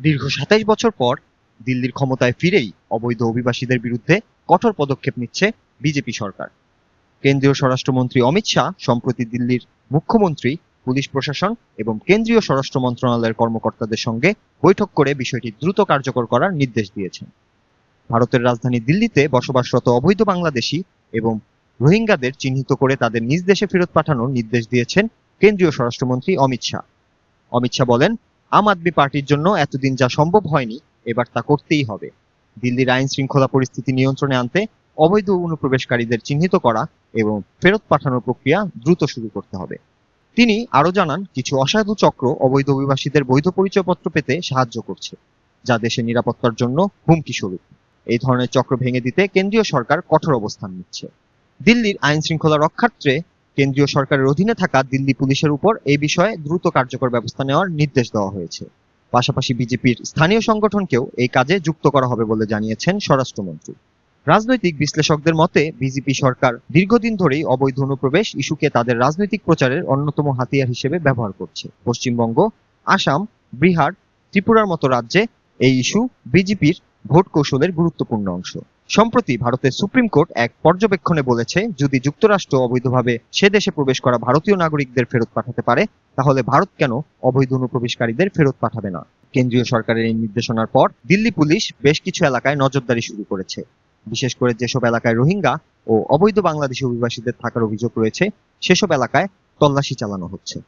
দীর্ঘ সাতাইশ বছর পর দিল্লির ক্ষমতায় ফিরেই অবৈধ অভিবাসীদের বিরুদ্ধে কঠোর পদক্ষেপ নিচ্ছে বিজেপি সরকার। কেন্দ্রীয় স্বরাষ্ট্রমন্ত্রী অমিত শাহ, সম্প্রতি দিল্লির মুখ্যমন্ত্রী, পুলিশ প্রশাসন এবং কেন্দ্রীয় স্বরাষ্ট্র মন্ত্রণালয়ের কর্মকর্তাদের সঙ্গে বৈঠক করে বিষয়টি দ্রুত কার্যকর করার নির্দেশ দিয়েছেন। ভারতের রাজধানী দিল্লিতে বসবাসরত অবৈধ বাংলাদেশি এবং রোহিঙ্গাদের চিহ্নিত করে তাদের নিজ দেশে ফেরত পাঠানোর নির্দেশ দিয়েছেন কেন্দ্রীয় স্বরাষ্ট্রমন্ত্রী অমিত শাহ। অমিত শাহ বলেন আম আদমি পার্টির জন্য এতদিন যা সম্ভব হয়নি, এবার তা করতেই হবে। দিল্লির আইন শৃঙ্খলা পরিস্থিতি নিয়ন্ত্রণে আনতে অবৈধ অনুপ্রবেশকারীদের চিহ্নিত করা এবং ফেরত পাঠানোর প্রক্রিয়া দ্রুত শুরু করতে হবে। তিনি আরও জানান, কিছু অসাধু চক্র অবৈধ অভিবাসীদের বৈধ পরিচয়পত্র পেতে সাহায্য করছে, যা দেশের নিরাপত্তার জন্য হুমকি স্বরূপ। এই ধরনের চক্র ভেঙে দিতে কেন্দ্রীয় সরকার কঠোর অবস্থান নিচ্ছে। দিল্লির আইন শৃঙ্খলা রক্ষার্থে কেন্দ্রীয় সরকারের অধীনে থাকা দিল্লি পুলিশের উপর এই বিষয়ে দ্রুত কার্যকর ব্যবস্থা নেওয়ার নির্দেশ দেওয়া হয়েছে। পাশাপাশি বিজেপির স্থানীয় সংগঠনকেও এই কাজে যুক্ত করা হবে বলে জানিয়েছেন স্বরাষ্ট্রমন্ত্রী। রাজনৈতিক বিশ্লেষকদের মতে, বিজেপি সরকার দীর্ঘদিন ধরেই অবৈধ অনুপ্রবেশ ইস্যুকে তাদের রাজনৈতিক প্রচারের অন্যতম হাতিয়ার হিসেবে ব্যবহার করছে। পশ্চিমবঙ্গ, আসাম, বিহার, ত্রিপুরার মতো রাজ্যে এই ইস্যু বিজেপির ভোট কৌশলের গুরুত্বপূর্ণ অংশ। সম্প্রতি ভারতের সুপ্রিম কোর্ট এক পর্যবেক্ষণে বলেছে, যদি যুক্তরাষ্ট্র অবৈধভাবে সে দেশে প্রবেশ করা ভারতীয় নাগরিকদের ফেরত পাঠাতে পারে, তাহলে ভারত কেন অবৈধ অনুপ্রবেশকারীদের ফেরত পাঠাবে না? কেন্দ্রীয় সরকারের এই নির্দেশনার পর দিল্লি পুলিশ বেশ কিছু এলাকায় নজরদারি শুরু করেছে। বিশেষ করে যেসব এলাকায় রোহিঙ্গা ও অবৈধ বাংলাদেশি অভিবাসীদের থাকার অভিযোগ রয়েছে, সেসব এলাকায় তল্লাশি চালানো হচ্ছে।